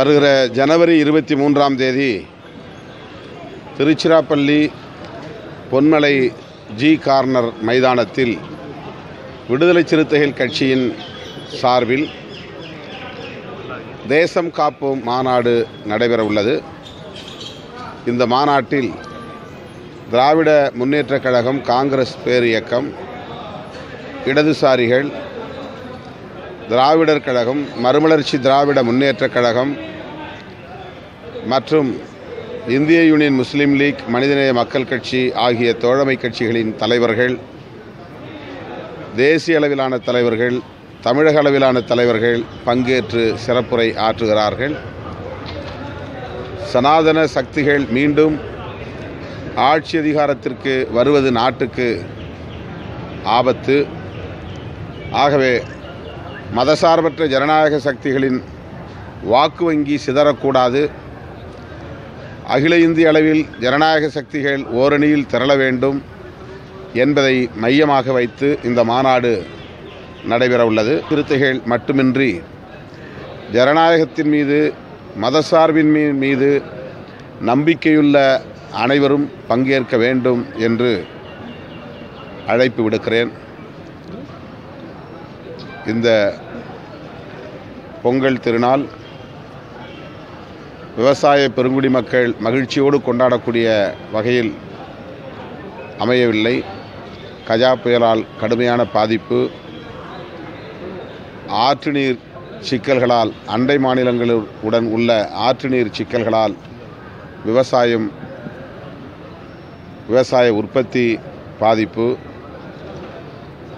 வருகிற ஜனவரி இருபத்தி மூன்றாம் தேதி திருச்சிராப்பள்ளி பொன்மலை ஜி கார்னர் மைதானத்தில் விடுதலை சிறுத்தைகள் கட்சியின் சார்பில் தேசம் காப்போம் மாநாடு நடைபெற உள்ளது. இந்த மாநாட்டில் திராவிட முன்னேற்றக் கழகம் காங்கிரஸ் பேர் இயக்கம் இடதுசாரிகள் திராவிடர் கழகம் மறுமலர்ச்சி திராவிட முன்னேற்றக் கழகம் மற்றும் இந்திய யூனியன் முஸ்லீம் லீக் மனிதநேய மக்கள் கட்சி ஆகிய தோழமை கட்சிகளின் தலைவர்கள் தேசிய அளவிலான தலைவர்கள் தமிழக அளவிலான தலைவர்கள் பங்கேற்று சிறப்புரை ஆற்றுகிறார்கள். சனாதன சக்திகள் மீண்டும் ஆட்சி அதிகாரத்திற்கு வருவது நாட்டுக்கு ஆபத்து. ஆகவே மதசார்பற்ற ஜனநாயக சக்திகளின் வாக்கு வங்கி சிதறக்கூடாது. அகில இந்திய அளவில் ஜனநாயக சக்திகள் ஓரணியில் திரள வேண்டும் என்பதை மையமாக வைத்து இந்த மாநாடு நடைபெற உள்ளது. சிறுத்தைகள் மட்டுமின்றி ஜனநாயகத்தின் மீது மதசார்பின் மீது நம்பிக்கையுள்ள அனைவரும் பங்கேற்க வேண்டும் என்று அழைப்பு விடுக்கிறேன். இந்த பொங்கல் திருநாள் விவசாய பெருங்குடி மக்கள் மகிழ்ச்சியோடு கொண்டாடக்கூடிய வகையில் அமையவில்லை. கஜா புயலால் கடுமையான பாதிப்பு. ஆற்று நீர் சிக்கல்களால் அண்டை மாநிலங்களுடன் உள்ள ஆற்று நீர் சிக்கல்களால் விவசாயம் விவசாய உற்பத்தி பாதிப்பு.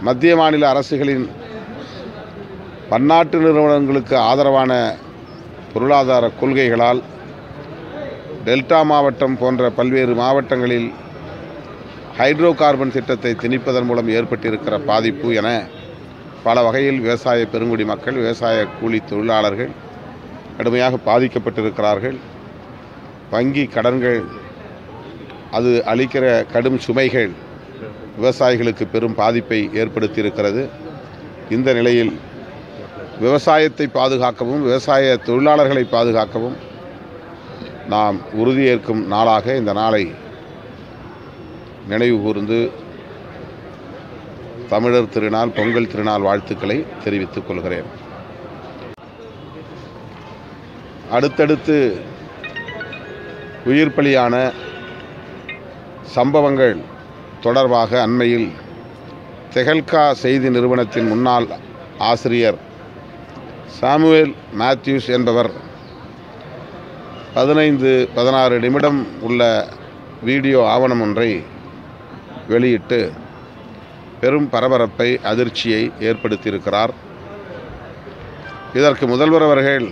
மத்திய மாநில அரசுகளின் பன்னாட்டு நிறுவனங்களுக்கு ஆதரவான பொருளாதார கொள்கைகளால் டெல்டா மாவட்டம் போன்ற பல்வேறு மாவட்டங்களில் ஹைட்ரோ கார்பன் திட்டத்தை திணிப்பதன் மூலம் ஏற்பட்டிருக்கிற பாதிப்பு என பல வகையில் விவசாய பெருங்குடி மக்கள் விவசாய கூலி தொழிலாளர்கள் கடுமையாக பாதிக்கப்பட்டிருக்கிறார்கள். வங்கி கடன்கள் அது அளிக்கிற கடும் சுமைகள் விவசாயிகளுக்கு பெரும் பாதிப்பை ஏற்படுத்தியிருக்கிறது. இந்த நிலையில் விவசாயத்தை பாதுகாக்கவும் விவசாய தொழிலாளர்களை பாதுகாக்கவும் நாம் உறுதியேற்கும் நாளாக இந்த நாளை நினைவு கூர்ந்து தமிழர் திருநாள் பொங்கல் திருநாள் வாழ்த்துக்களை தெரிவித்துக் கொள்கிறேன். அடுத்தடுத்து உயிர் பலியான சம்பவங்கள் தொடர்பாக அண்மையில் தெஹல்கா செய்தி நிறுவனத்தின் முன்னாள் ஆசிரியர் சாமுவேல் மேத்யூஸ் என்பவர் பதினைந்து பதினாறு நிமிடம் உள்ள வீடியோ ஆவணம் ஒன்றை வெளியிட்டு பெரும் பரபரப்பை அதிர்ச்சியை ஏற்படுத்தியிருக்கிறார். இதற்கு முதல்வர் அவர்கள்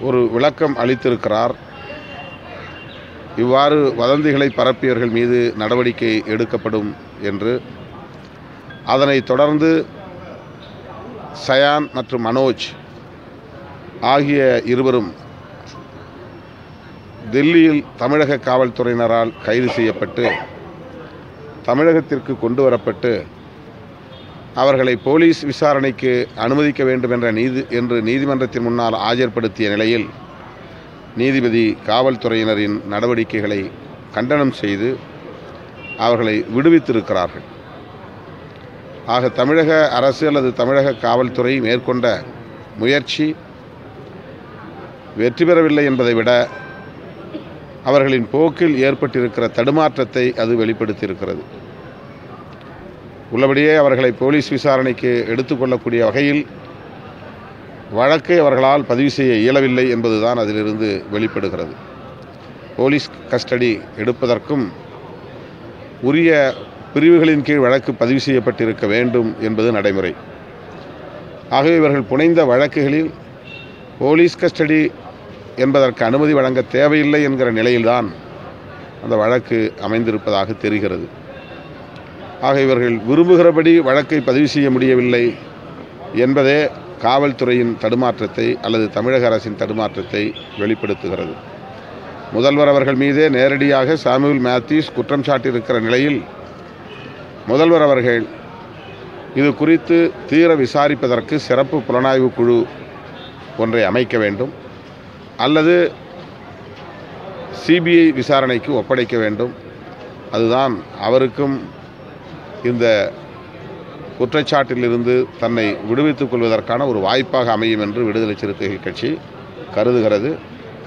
ஒரு விளக்கம் அளித்திருக்கிறார். இவ்வாறு வதந்திகளை பரப்பியவர்கள் மீது நடவடிக்கை எடுக்கப்படும் என்று. அதனைத் தொடர்ந்து சயான் மற்றும் மனோஜ் ஆகிய இருவரும் டெல்லியில் தமிழக காவல்துறையினரால் கைது செய்யப்பட்டு தமிழகத்திற்கு கொண்டு வரப்பட்டு அவர்களை போலீஸ் விசாரணைக்கு அனுமதிக்க வேண்டும் என்ற நீதி என்று நீதிமன்றத்தின் முன்னால் ஆஜர்படுத்திய நிலையில் நீதிபதி காவல்துறையினரின் நடவடிக்கைகளை கண்டனம் செய்து அவர்களை விடுவித்திருக்கிறார்கள். ஆக தமிழக அரசு அல்லது தமிழக காவல்துறை மேற்கொண்ட முயற்சி வெற்றி பெறவில்லை என்பதை விட அவர்களின் போக்கில் ஏற்பட்டிருக்கிற தடுமாற்றத்தை அது வெளிப்படுத்தியிருக்கிறது. உள்ளபடியே அவர்களை போலீஸ் விசாரணைக்கு எடுத்துக்கொள்ளக்கூடிய வகையில் வழக்கை அவர்களால் பதிவு செய்ய இயலவில்லை என்பதுதான் அதிலிருந்து வெளிப்படுகிறது. போலீஸ் கஸ்டடி எடுப்பதற்கும் உரிய பிரிவுகளின் கீழ் வழக்கு பதிவு செய்யப்பட்டிருக்க வேண்டும் என்பது நடைமுறை. ஆகவே இவர்கள் புனைந்த வழக்குகளில் போலீஸ் கஸ்டடி என்பதற்கு அனுமதி வழங்க தேவையில்லை என்கிற நிலையில்தான் அந்த வழக்கு அமைந்திருப்பதாக தெரிகிறது. ஆக இவர்கள் விரும்புகிறபடி வழக்கை பதிவு செய்ய முடியவில்லை என்பதே காவல்துறையின் தடுமாற்றத்தை அல்லது தமிழக அரசின் தடுமாற்றத்தை வெளிப்படுத்துகிறது. முதல்வர் அவர்கள் மீதே நேரடியாக சாமுவேல் மேத்யூஸ் குற்றம் சாட்டியிருக்கிற நிலையில் முதல்வர் அவர்கள் இது குறித்து தீர விசாரிப்பதற்கு சிறப்பு புலனாய்வு குழு ஒன்றை அமைக்க வேண்டும் அல்லது சிபிஐ விசாரணைக்கு ஒப்படைக்க வேண்டும். அதுதான் அவருக்கும் இந்த குற்றச்சாட்டிலிருந்து தன்னை விடுவித்துக் கொள்வதற்கான ஒரு வாய்ப்பாக அமையும் என்று விடுதலை சிறுத்தைகள் கட்சி கருதுகிறது.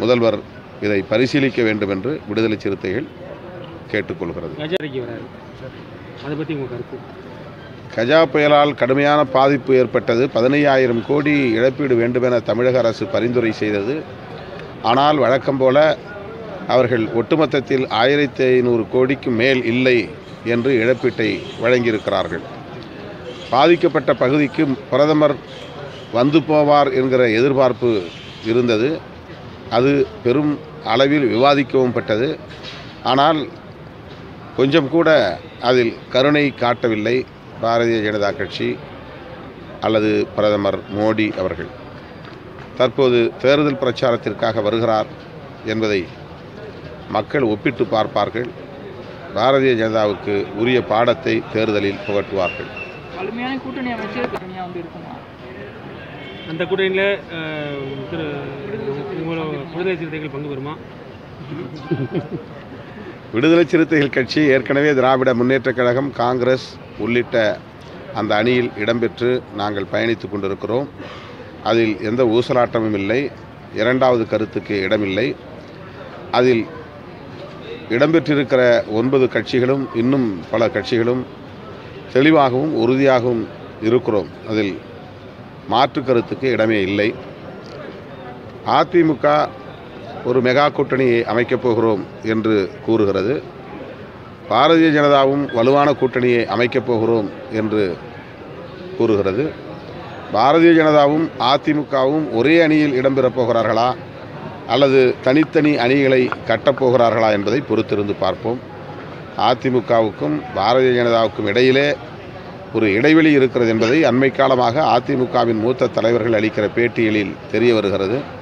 முதல்வர் இதை பரிசீலிக்க வேண்டும் என்று விடுதலை சிறுத்தைகள் கேட்டுக்கொள்கிறது. அதை பற்றி உங்கள் கருத்து? கஜா புயலால் கடுமையான பாதிப்பு ஏற்பட்டது. பதினையாயிரம் கோடி இழப்பீடு வேண்டுமென தமிழக அரசு பரிந்துரை செய்தது. ஆனால் வழக்கம் போல அவர்கள் ஒட்டுமொத்தத்தில் ஆயிரத்தி ஐநூறு கோடிக்கு மேல் இல்லை என்று இழப்பீட்டை வழங்கியிருக்கிறார்கள். பாதிக்கப்பட்ட பகுதிக்கு பிரதமர் வந்து போவார் என்கிற எதிர்பார்ப்பு இருந்தது. அது பெரும் அளவில் விவாதிக்கவும் பட்டது. ஆனால் கொஞ்சம் கூட அதில் கருணை காட்டவில்லை பாரதிய ஜனதா கட்சி அல்லது பிரதமர் மோடி அவர்கள் தற்போது தேர்தல் பிரச்சாரத்திற்காக வருகிறார் என்பதை மக்கள் ஒப்பிட்டு பார்ப்பார்கள் பாரதிய ஜனதாவுக்கு உரிய பாடத்தை தேர்தலில் புகட்டுவார்கள் அந்த கூட்டணியில் திரு பங்கு பெறுமா விடுதலை சிறுத்தைகள் கட்சி ஏற்கனவே திராவிட முன்னேற்றக் கழகம் காங்கிரஸ் உள்ளிட்ட அந்த அணியில் இடம்பெற்று நாங்கள் பயணித்து கொண்டிருக்கிறோம். அதில் எந்த ஊசலாட்டமும் இல்லை. இரண்டாவது கருத்துக்கு இடமில்லை. அதில் இடம்பெற்றிருக்கிற ஒன்பது கட்சிகளும் இன்னும் பல கட்சிகளும் தெளிவாகவும் உறுதியாகவும் இருக்கிறோம். அதில் மாற்று கருத்துக்கு இடமே இல்லை. அதிமுக ஒரு மெகா கூட்டணியை அமைக்கப் போகிறோம். என்று கூறுகிறது. பாரதிய ஜனதாவும் வலுவான கூட்டணியை அமைக்கப் போகிறோம் என்று கூறுகிறது. பாரதிய ஜனதாவும் அதிமுகவும் ஒரே அணியில் இடம்பெறப் போகிறார்களா? அல்லது தனித்தனி அணிகளை கட்டப்போகிறார்களா என்பதை பொறுத்திருந்து பார்ப்போம். அதிமுகவுக்கும் பாரதிய ஜனதாவுக்கும் இடையிலே ஒரு இடைவெளி இருக்கிறது என்பதை அண்மை காலமாக அதிமுகவின் மூத்த தலைவர்கள் அளிக்கிற பேட்டிகளில் தெரிய வருகிறது.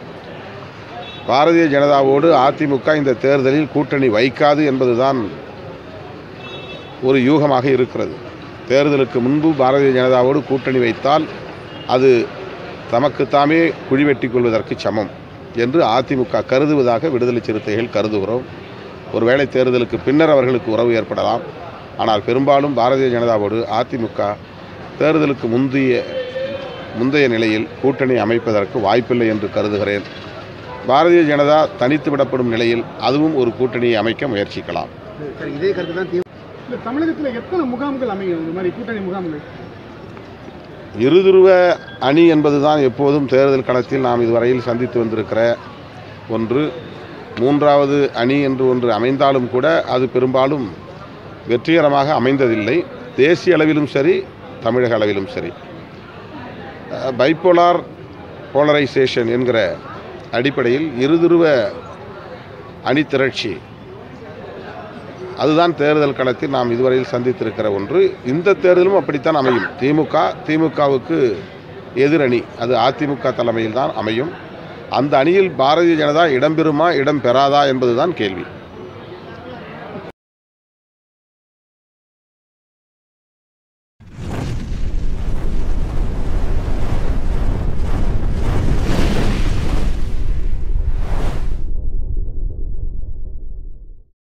பாரதிய ஜனதாவோடு அதிமுக இந்த தேர்தலில் கூட்டணி வைக்காது என்பதுதான் ஒரு யூகமாக இருக்கிறது. தேர்தலுக்கு முன்பு பாரதிய ஜனதாவோடு கூட்டணி வைத்தால் அது தமக்குத்தாமே குழி வெட்டிக் கொள்வதற்கு சமம் என்று அதிமுக கருதுவதாக விடுதலை சிறுத்தைகள் கருதுகிறோம். ஒருவேளை தேர்தலுக்கு பின்னர் அவர்களுக்கு உறவு ஏற்படலாம். ஆனால் பெரும்பாலும் பாரதிய ஜனதாவோடு அதிமுக தேர்தலுக்கு முந்தைய முந்தைய நிலையில் கூட்டணி அமைப்பதற்கு வாய்ப்பில்லை என்று கருதுகிறேன். பாரதிய ஜனதா தனித்து விடப்படும் நிலையில் அதுவும் ஒரு கூட்டணியை அமைக்க முயற்சிக்கலாம். இதே கருத்து தான் தமிழகத்தில் எத்தனை முகாம்கள் அமையும்? இந்த மாதிரி கூட்டணி முகாம்கள்? இருதுருவ அணி என்பதுதான் எப்போதும் தேர்தல் களத்தில் நாம் இதுவரையில் சந்தித்து வந்திருக்கிற ஒன்று. மூன்றாவது அணி என்று ஒன்று அமைந்தாலும் கூட அது பெரும்பாலும் வெற்றிகரமாக அமைந்ததில்லை. தேசிய அளவிலும் சரி தமிழக அளவிலும் சரி. பைப்போலார் போலரைசேஷன் என்கிற அடிப்படையில் இருதுருவ அணி திரட்சி. அதுதான் தேர்தல் களத்தில் நாம் இதுவரையில் சந்தித்திருக்கிற ஒன்று. இந்த தேர்தலும் அப்படித்தான் அமையும். திமுக திமுகவுக்கு எதிரணி. அது அதிமுக தலைமையில் தான் அமையும். அந்த அணியில் பாரதிய ஜனதா இடம்பெறுமா இடம் பெறாதா என்பதுதான் கேள்வி.